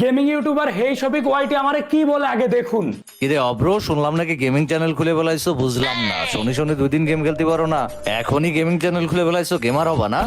Gaming youtuber hey Shafiq YT আমারে কি বলে আগে দেখুন। কিরে অব্র শুনলাম নাকি গেমিং চ্যানেল খুলে বেলাইছো? বুঝলাম না। শনি শনি দুই দিন গেম খেলতে পারো না। এখনই গেমিং চ্যানেল খুলে বেলাইছো গেমার হবা না?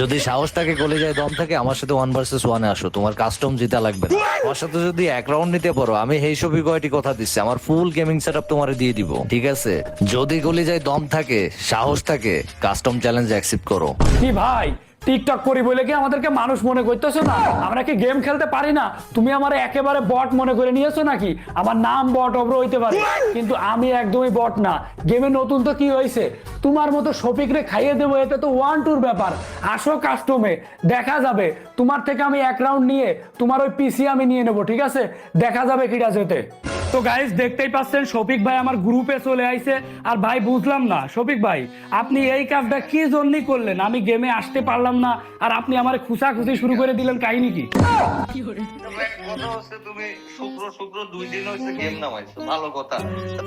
যদি সাহস থাকে কলে যায় দম থাকে আমার সাথে ওয়ান ভার্সেস ওয়ানে আসো। তোমার কাস্টম জিতা লাগবে না। আমার সাথে যদি এক রাউন্ড নিতে পারো আমি হেই সবই কয়টি কথা দিচ্ছি। আমার ফুল গেমিং সেট আপ তোমার দিয়ে দিব। ঠিক আছে? যদি গলি যায় দম থাকে সাহস থাকে কাস্টম চ্যালেঞ্জ অ্যাকসেপ্ট করো। কি ভাই? টিকটক করি বলে কি আমাদেরকে মানুষ মনে করতেছো না? আমরা কি গেম খেলতে পারি না? তুমি আমার একেবারে বট মনে করে নিয়েছো নাকি? আমার নাম বট অব্র হইতে পারে। কিন্তু আমি একদমই বট না। গেমে নতুন তো কি হয়েছে? তোমার মতো শফিকরে খাইয়ে দেবো, এটা তো ওয়ান টুর ব্যাপার। আসো কাস্টমে দেখা যাবে। তোমার থেকে আমি এক রাউন্ড নিয়ে তোমার ওই পিসি আমি নিয়ে নেব, ঠিক আছে? দেখা যাবে কিটা যেতে তো গাইস দেখতেই পাচ্ছেন শফিক ভাই আমার গ্রুপে চলে আইছে। আর ভাই বুঝলাম না শফিক ভাই আপনি এই কাজটা কি জন্যই করলেন? আমি গেমে আসতে পারলাম না আর আপনি আমার খুশাখুশি শুরু করে দিলেন কাহিনী কি? কথা হচ্ছে তুমি শুক্র শুক্র দুই দিন হচ্ছে গেম নামাইছো ভালো কথা।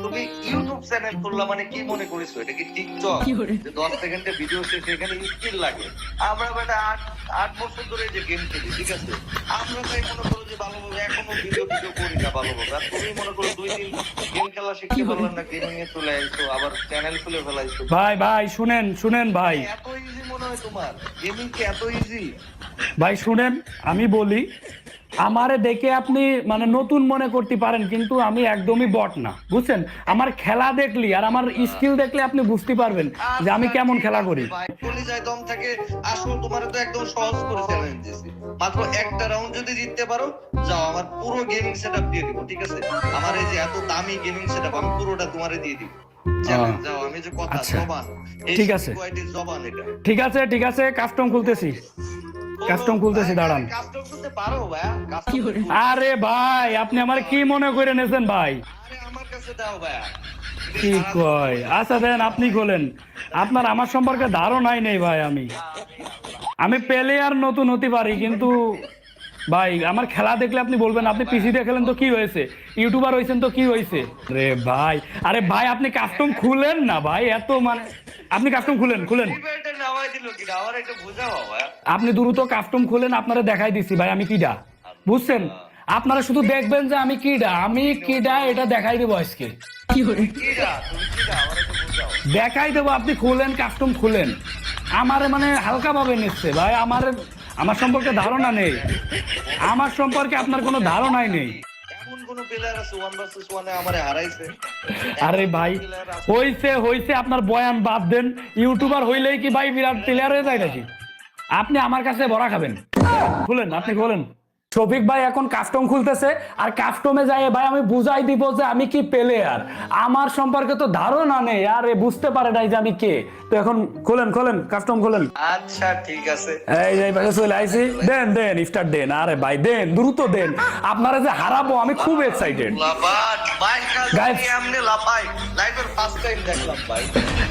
তুমি ইউটিউব চ্যানেল খুললা মানে কি মনে করেছ? এটা কি টিকটক যে দশ সেকেন্ডে ভিডিও শেষে এখানে স্কিল লাগে। আমরা বেটা আট আট বছর ধরে যে গেম খেলি ঠিক আছে? আমরা তাই মনে করো যে ভালোভাবে এখনও ভিডিও ভিডিও করি না ভালোভাবে আর তুমি মনে করো দুই দিন গেম খেলা শিখতে পারলাম না গেমিং এ চলে আইছো আবার চ্যানেল খুলে ফেলাইছো। ভাই ভাই শুনেন শুনেন ভাই। এত ইজি মনে হয় তোমার গেমিং কি এত ইজি ভাই শুনেন আমি বলি আমারে দেখে আপনি মানে নতুন মনে করতে পারেন কিন্তু আমি একদমই বট না বুঝছেন? আমার খেলা দেখলি আর আমার স্কিল দেখলে আপনি বুঝতে পারবেন যে আমি কেমন খেলা করি। কলিজায় দম থাকে। আসল তোমার তো একদম সহজ করে চ্যালেঞ্জ দিছি মাত্র একটা রাউন্ড যদি জিততে পারো যাও আমার পুরো গেমিং সেটআপ দিয়ে দিব ঠিক আছে? আমার এই যে এত দামি গেমিং সেটআপ আমি পুরোটা তোমারে দিয়ে দিব। আচ্ছা। ঠিক আছে। ঠিক আছে ঠিক আছে কাস্টম খুলতেছি। কাস্টম খুলতেছি দাঁড়ান। পারো ভাইয়া আরে ভাই আপনি আমার কি মনে করে নেছেন ভাই? আরে আমার কাছে দাও ভাইয়া কি কয়? আচ্ছা দেন আপনি খোলেন। আপনার আমার সম্পর্কে ধারণাই নেই ভাই আমি। আমি পেলে আর নতুন হতে পারি কিন্তু ভাই আমার খেলা দেখলে আপনি বলবেন আপনি পিসি দেখলেন তো কি হয়েছে? ইউটিউবার হয়েছেন তো কি হয়েছে? রে ভাই। আরে ভাই আপনি কাস্টম খুলেন না ভাই এত মানে আপনি কাস্টম খুলেন খুলেন। আপনি দ্রুত কাস্টম খুলেন আপনারা দেখাই দিচ্ছি ভাই আমি কিডা। বুঝছেন? আপনারা শুধু দেখবেন যে আমি কিডা আমি কিডা এটা দেখাই দেবো আজকে। দেখাই দেবো আপনি খুলেন কাস্টম খুলেন। আমার মানে হালকা ভাবে নিচ্ছে ভাই আমার আমার সম্পর্কে ধারণা নেই। আমার সম্পর্কে আপনার কোনো ধারণাই নেই। আরে ভাই হইছে হইছে আপনার বয়ান বাদ দেন। ইউটিউবার হইলেই কি ভাই বিরাট প্লেয়ার হয়ে যায় নাকি? আপনি আমার কাছে বড়া খাবেন। খুলেন আপনি খুলেন। শফিক ভাই এখন কাস্টম খুলতেছে আর কাস্টমে যাই ভাই আমি বুঝাই দিব যে আমি কি প্লেয়ার আমার সম্পর্কে তো ধারণা নেই আর এ বুঝতে পারে নাই যে আমি কে। তো এখন খোলেন খোলেন কাস্টম খোলেন। আচ্ছা ঠিক আছে। এই যে ভাই চলে আইছি দেন দেন ইফতার দেন আরে ভাই দেন দ্রুত দেন। আপনারা যে হারাবো আমি খুব এক্সাইটেড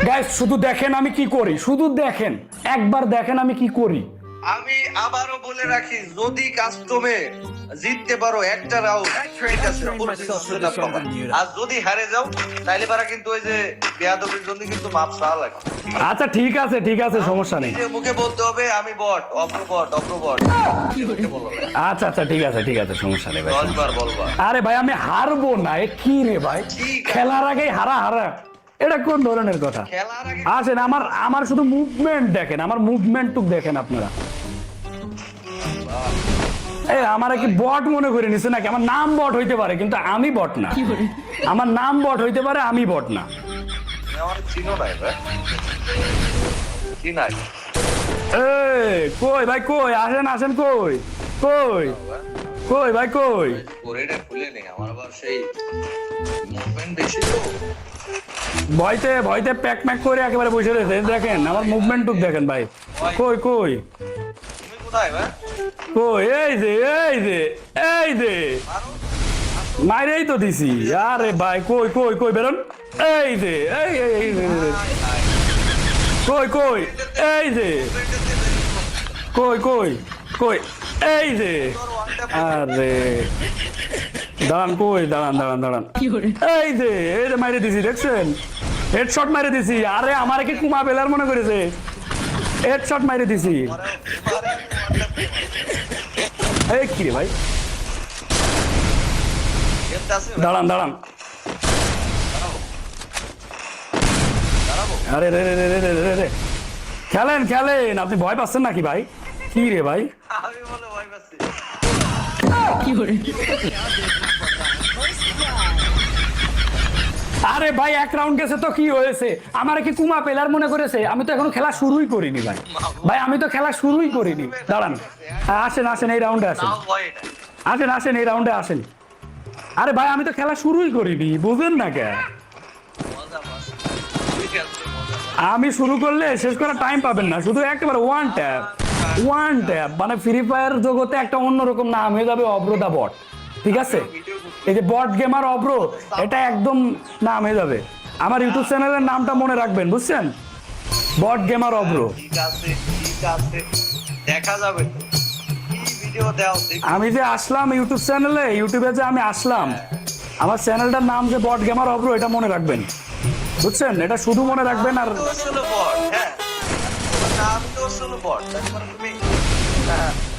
গাইস শুধু দেখেন আমি কি করি শুধু দেখেন একবার দেখেন আমি কি করি। আমি আবারও বলে রাখি যদি কাস্টমে জিততে পারো একটা রাউন্ড ঠিক আছে। আর যদি হারে যাও তাইলে পারা কিন্তু ওই যে বেয়াদবির জন্য কিন্তু মাপ চাওয়া লাগে আচ্ছা ঠিক আছে ঠিক আছে সমস্যা নেই। মুখে বলতে হবে আমি বট অপ্র বট অপ্র বট মুখে বলো না। আচ্ছা আচ্ছা ঠিক আছে ঠিক আছে সমস্যা নেই ভাই দশ বার বলবা। আরে ভাই আমি হারবো না এ কি রে ভাই? খেলার আগেই হারা হারা। এটা কোন ধরনের কথা? খেলার আসেন আমার আমার শুধু মুভমেন্ট দেখেন আমার মুভমেন্ট টুক দেখেন আপনারা। এই আমার কি বট মনে করে নিছে নাকি? আমার নাম বট হইতে পারে কিন্তু আমি বট না। আমার নাম বট হইতে পারে আমি বট না। আমার চিনো নাই ভাই। কি নাই? এই কই ভাই কই? আসেন আসেন কই? কই? কই ভাই কই? ভয়তে ভয়তে প্যাক প্যাক করে একেবারে বসে রয়েছে। দেখেন আমার মুভমেন্ট টুক দেখেন ভাই। কই কই? কোথায় ভাই এই যে এই যে এই যে। মাইরেই তো দিছি। আরে ভাই কই কই কই বেরোন। এই যে এই এই। কই কই এই যে। কই কই কই এই যে। আরে। দাঁড়ান কই দাঁড়ান দাঁড়ান দাঁড়ান। এই যে এই যে মাইরে দিছি দেখছেন? হেডশট মাইরে দিছি। আরে আমার কি কুমা বেলার মনে করেছে? হেডশট মাইরে দিছি। এই কি রে ভাই? দাঁড়ান দাঁড়ান। আরে রে রে রে রে রে রে রে। খেলেন খেলেন। আপনি ভয় পাচ্ছেন নাকি ভাই? কি রে ভাই? আমি বলে ভয় পাচ্ছি। কি করে? আরে ভাই এক রাউন্ড গেছে তো কি হয়েছে? আমার কি কুমা পেলার মনে করেছে? আমি তো এখনও খেলা শুরুই করিনি ভাই। ভাই আমি তো খেলা শুরুই করিনি। দাঁড়ান। আসেন আসেন এই রাউন্ডে আসেন। আসেন আসেন এই রাউন্ডে আসেন। আরে ভাই আমি তো খেলা শুরুই করিনি বুঝেন না কে? আমি শুরু করলে শেষ করার টাইম পাবেন না শুধু একেবারে ওয়ান ট্যাপ ওয়ান ট্যাপ মানে ফ্রি ফায়ার জগতে একটা অন্যরকম নাম হয়ে যাবে অব্রদা বট। ঠিক আছে? এই যে বট গেমার অব্র এটা একদম নাম হয়ে যাবে। আমার ইউটিউব চ্যানেলের নামটা মনে রাখবেন বুঝছেন? বট গেমার অব্র। দেখা যাবে। আমি যে আসলাম ইউটিউব চ্যানেলে ইউটিউবে যে আমি আসলাম আমার চ্যানেলটার নাম যে বট গেমার অব্র এটা মনে রাখবেন। বুঝছেন? এটা শুধু মনে রাখবেন আর নাম তো বট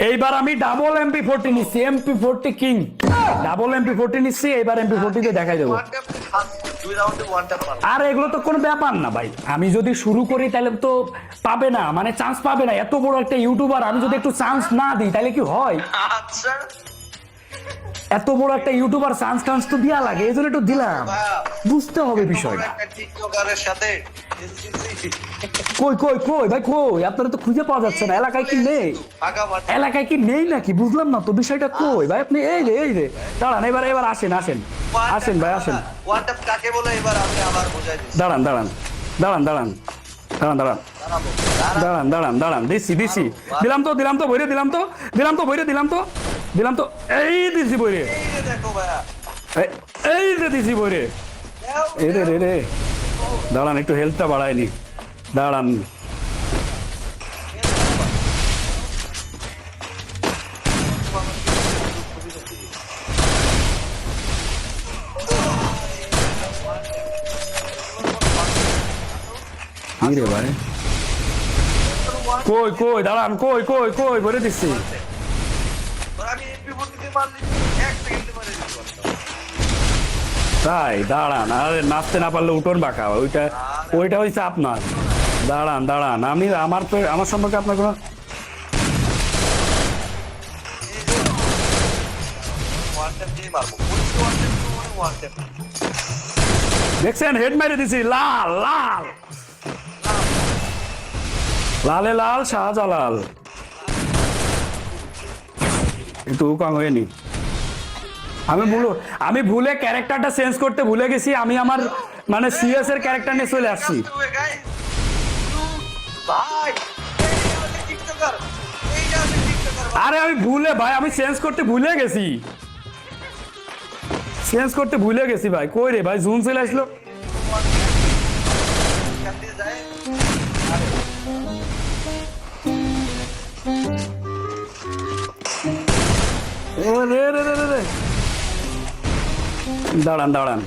এইবার আমি ডাবল এমপি ফোরটি নিচ্ছি MP forty king double MP forty নিচ্ছি এইবার এমপি ফোরটিতে দেখাই দেবো। আর এগুলো তো কোনো ব্যাপার না ভাই। আমি যদি শুরু করি তাহলে তো পাবে না মানে চান্স পাবে না। এত বড় একটা ইউটিউবার আমি যদি একটু চান্স না দিই তাহলে কি হয়? আচ্ছা। এত বড় একটা ইউটিউবার চান্স টান্স তো দেওয়া লাগে এই জন্য একটু দিলাম। বুঝতে হবে বিষয়টা। টিকটকারের সাথে কই কই কই, ভাই, কই? আপনারা তো খুঁজে পাওয়া যাচ্ছে না। এলাকায় কি নেই? এলাকায় কি নেই নাকি? বুঝলাম না তো, বিষয়টা কই? ভাই, আপনি এই রে এই রে দাঁড়ান, এবার এবার আসেন আসেন। আসেন, ভাই, আসেন। কাকে বলে এবার আমি আবার দাঁড়ান। দাঁড়ান দাঁড়ান। দাঁড়ান দাঁড়ান। দাঁড়ান দাঁড়ান দাঁড়ান। দিচ্ছি দিচ্ছি দিলাম তো দিলাম তো, বইরে দিলাম তো। দিলাম তো, বইরে দিলাম তো। দিলাম তো, এই দিছি বইরে। এই যে দিছি বইরে। এই রে রে রে। দাঁড়ান একটু হেলথটা বাড়ায়নি দাঁড়ান। রে ভাই? কই কই দাঁড়ান কই কই কই বলে দিচ্ছি। তাই, দাঁড়ান, আরে নাচতে না পারলে উঠোন বাঁকা, ওইটা ওইটা হয়েছে আপনার। দাঁড়ান দাঁড়ান, আমি আমার তো আমার সম্পর্কে আপনার কোনো দেখছেন? হেড মেরে দিছি, লাল লাল। লালে লাল, শাহজালাল। একটু উকাং হয়নি আমি ভুলো, আমি ভুলে ক্যারেক্টারটা চেঞ্জ করতে ভুলে গেছি, আমি আমার মানে সিএস এর ক্যারেক্টার নিয়ে চলে আসছি আরে আমি ভুলে ভাই, আমি চেঞ্জ করতে ভুলে গেছি চেঞ্জ করতে ভুলে গেছি ভাই, কই রে ভাই, জুন চলে আসলো এখান দিয়ে যায় ও রে রে রে রে রে। দাঁড়ান দাঁড়ান।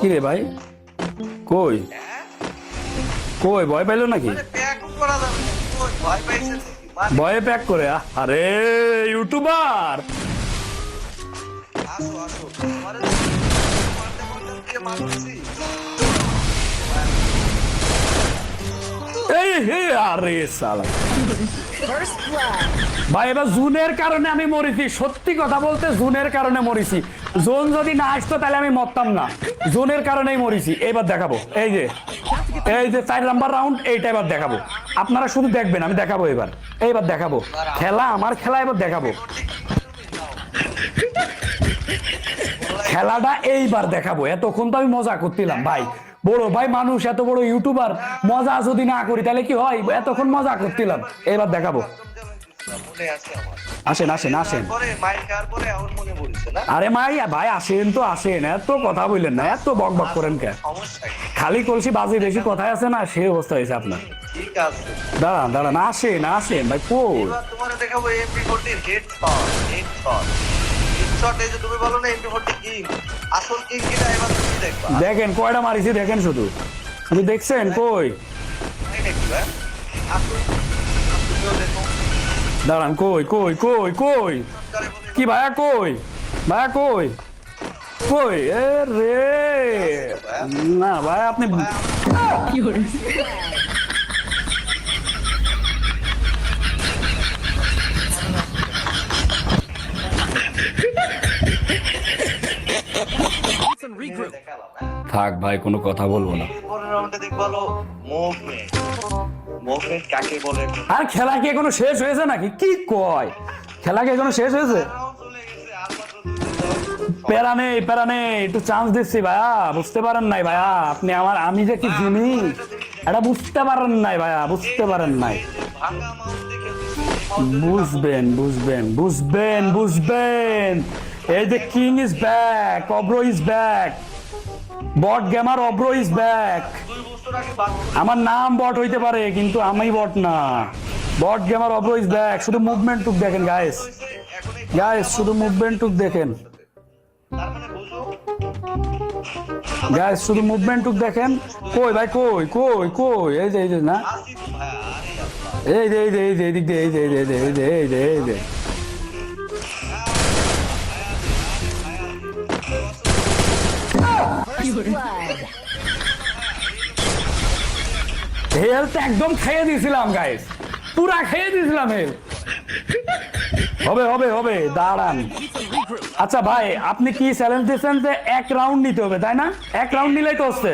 কি রে ভাই? কই? কই, ভয় পাইল নাকি? ভয়ে প্যাক করে আরে, ইউটিউবার! আসো আসো। এই, হে, আরে ভাই, এবার জুনের কারণে আমি মরেছি। সত্যি কথা বলতে জুনের কারণে মরেছি। জোন যদি না আসতো, তাহলে আমি মরতাম না। জোনের কারণেই মরেছি। এবার দেখাবো। এই যে এই যে চার নাম্বার রাউন্ড এইটা এবার দেখাবো। আপনারা শুধু দেখবেন, আমি দেখাবো এবার। এইবার দেখাবো। খেলা, আমার খেলা এবার দেখাবো। খেলাটা এইবার দেখাবো। এতক্ষণ তো আমি মজা করছিলাম ভাই। বড় ভাই মানুষ এত বড় ইউটিউবার মজা যদি না করি তাহলে কি হয়? এতক্ষণ মজা করছিলাম এবার দেখাবো। আসেন আসেন আসেন? আরে মাই ভাই আসেন তো আসেন। এত কথা বললেন না এত বক বক করেন কে? খালি কলসি বাজি বেশি কথায় আছে না সেই অবস্থা হয়েছে আপনার। দাঁড়ান দাঁড়ান আসেন আসেন ভাই তোমার দেখাবো shot head shot head shot এই যে তুমি বলো না এমপি ফোরটি কিং। আসল কিং কিনা এবার তুমি দেখবা। দেখেন কয়টা মারিছি দেখেন শুধু। শুধু দেখছেন? কই? আসল তুমিও দেখো। দাঁড়ান কই কই কই কই? কি ভাইয়া কই? ভাইয়া কই? কই? এ রে! না ভাই আপনি দেখালাম হ্যাঁ থাক ভাই কোনো কথা বলব না। কাকে বলে? আর খেলা কি এখনও শেষ হয়েছে নাকি? কি কয়? খেলা কি এখনও শেষ হয়েছে? প্যারা নেই প্যারা নেই একটু চান্স দিচ্ছি ভাইয়া বুঝতে পারেন নাই ভাইয়া আপনি আমার আমি যে কি জিনিস এটা বুঝতে পারেন নাই ভাইয়া বুঝতে পারেন নাই। বুঝবেন বুঝবেন বুঝবেন বুঝবেন। এই যে কিং ইজ ব্যাক অব্র ইজ ব্যাক বট গেমার অব্র ইজ ব্যাক আমার নাম বট হইতে পারে কিন্তু আমি বট না বট গেমার অব্র ইজ ব্যাক শুধু মুভমেন্ট টুক দেখেন হয়েছে গাইস শুধু মুভমেন্ট টুক দেখেন মানে গাইস শুধু মুভমেন্ট টুক দেখেন কই ভাই কই কই কই এই যে এই যে না এই যে এই যে এই যে এই যে এই যে এই যে এই যে এই যে হেলথ একদম খেয়ে দিয়েছিলাম গাইস পুরা খেয়ে দিয়েছিলাম হেলথ হবে হবে হবে দাঁড়ান। আচ্ছা ভাই আপনি কি চ্যালেঞ্জ দিয়েছেন যে এক রাউন্ড নিতে হবে তাই না? এক রাউন্ড নিলেই তো হচ্ছে।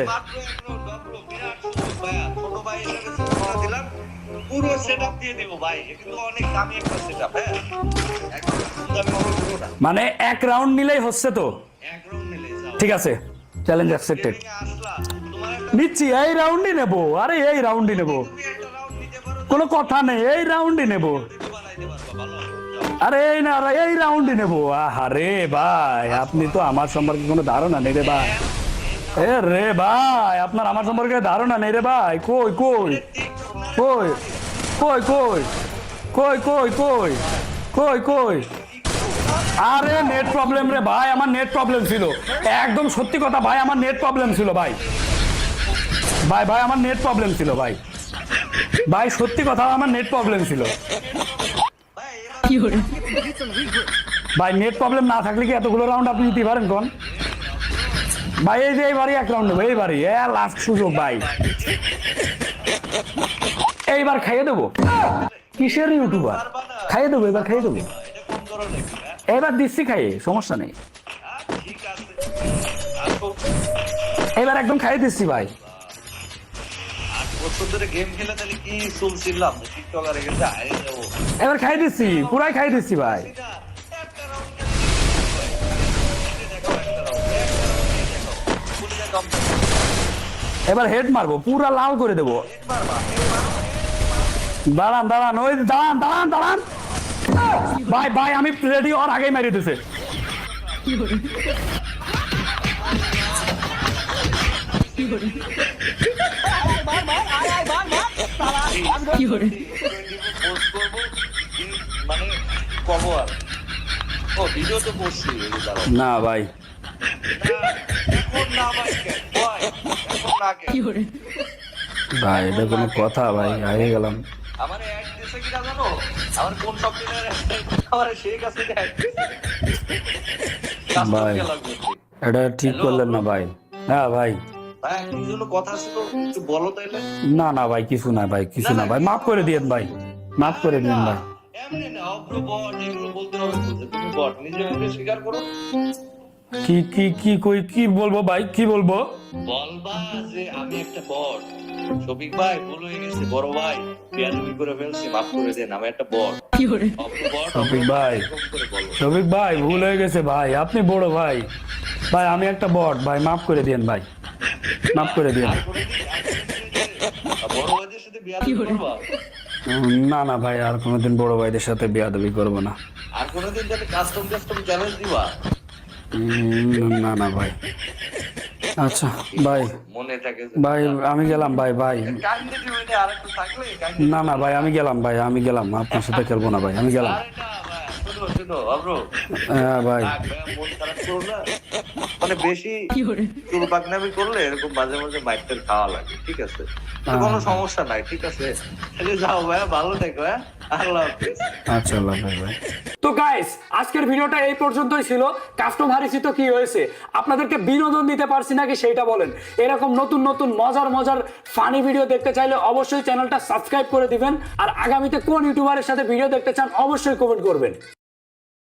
পুরো সেটআপ দিয়ে দেব ভাই। কিন্তু অনেক দামি একটা সেটআপ হ্যাঁ? মানে এক রাউন্ড নিলেই হচ্ছে তো? এক রাউন্ড নিলে ঠিক আছে। চ্যালেঞ্জ অ্যাকসেপ্টেড নিচ্ছি, এই রাউন্ডই নেব। আরে, এই রাউন্ডই নেব। কোনো কথা নেই, এই রাউন্ডই নেব। আরে, এই না এই রাউন্ডই নেব। আরে ভাই, আপনি তো আমার সম্পর্কে কোনো ধারণা নেই রে ভাই। এ রে ভাই, আপনার আমার সম্পর্কে ধারণা নেই রে ভাই। কই কই? কই? কই কই? কই কই কই? কই কই? আরে নেট প্রবলেম রে ভাই, আমার নেট প্রবলেম ছিল। একদম সত্যি কথা ভাই, আমার নেট প্রবলেম ছিল ভাই। ভাই ভাই, আমার নেট প্রবলেম ছিল ভাই। ভাই, সত্যি কথা, আমার নেট প্রবলেম ছিল। ভাই নেট প্রবলেম না থাকলে কি এতগুলো রাউন্ড আপনি নিতে পারেন কোন? ভাই, এই যে এইবারই এক রাউন্ড নেব এইবারই এ লাস্ট সুযোগ ভাই। এইবার খাইয়ে দেবো। কিসের ইউটিউবার খাইয়ে দেবো, এবার খাইয়ে দেবো। এবার দিচ্ছি খাইয়ে, সমস্যা নেই। এবার একদম খাইয়ে দিচ্ছি ভাই। এবার খাই দিচ্ছি, পুরাই খাই দিচ্ছি ভাই। এবার হেড মারবো, পুরা লাল করে দেবো। দাঁড়ান দাঁড়ান, ওই দাঁড়ান দাঁড়ান দাঁড়ান। ভাই ভাই আমি রেডি হওয়ার আগেই মেরে দিছে। না ভাই। ভাই এটা কোনো কথা ভাই আগে গেলাম। আমার এক দেশে কি জানো? আমার কোন সফটওয়্যার আমার সেই কাছে ভাই। এটা ঠিক করলেন না ভাই। হ্যাঁ ভাই। না না ভাই কিছু না ভাই কিছু না ভাই। মাফ করে দিয়েন ভাই মাফ করে দিন ভাই। এমনি না অব্র বট এগুলো বলতে হবে তুমি বট নিজে নিজে স্বীকার করো। কি কি কি কই কি বলব ভাই? কি বলব? বলবা যে আমি একটা বট শফিক ভাই ভুল হয়ে গেছে বড় ভাই। বিয়াদবি করে ফেলছি মাফ করে দেন আমি একটা বট অব্র বট শফিক ভাই শফিক ভাই ভুল হয়ে গেছে ভাই আপনি বড় ভাই। ভাই আমি একটা বট ভাই মাফ করে দিয়েন ভাই। মাফ করে দিয়েন বড় ভাইদের সাথে বিয়াদবি করবা? না না ভাই আর কোনোদিন বড় ভাইদের সাথে বিয়াদবি করব না। আর কোনোদিন কাস্টম কাস্টম চ্যালেঞ্জ দিবা? না না ভাই। আচ্ছা ভাই। মনে থাকে ভাই আমি গেলাম ভাই ভাই। না না ভাই আমি গেলাম ভাই আমি গেলাম। আপনার সাথে খেলব না ভাই আমি গেলাম। হ্যাঁ ভাই। মন। মানে বেশি চুল পাকনামি করলে এরকম মাঝে মাঝে মাইকটার খাওয়া লাগে ঠিক আছে? তো কোনো সমস্যা নাই ঠিক আছে? যাও ভাই ভালো থেকো হ্যাঁ? আল্লাহ হাফেজ। আচ্ছা আল্লাহ ভাই ভাই। তো গাইস আজকের ভিডিওটা এই পর্যন্তই ছিল। কাস্টমার তো কি হয়েছে? আপনাদেরকে বিনোদন দিতে পারছি নাকি সেইটা বলেন। এরকম নতুন নতুন মজার মজার ফানি ভিডিও দেখতে চাইলে অবশ্যই চ্যানেলটা সাবস্ক্রাইব করে দিবেন। আর আগামীতে কোন ইউটিউবারের সাথে ভিডিও দেখতে চান অবশ্যই কমেন্ট করবেন।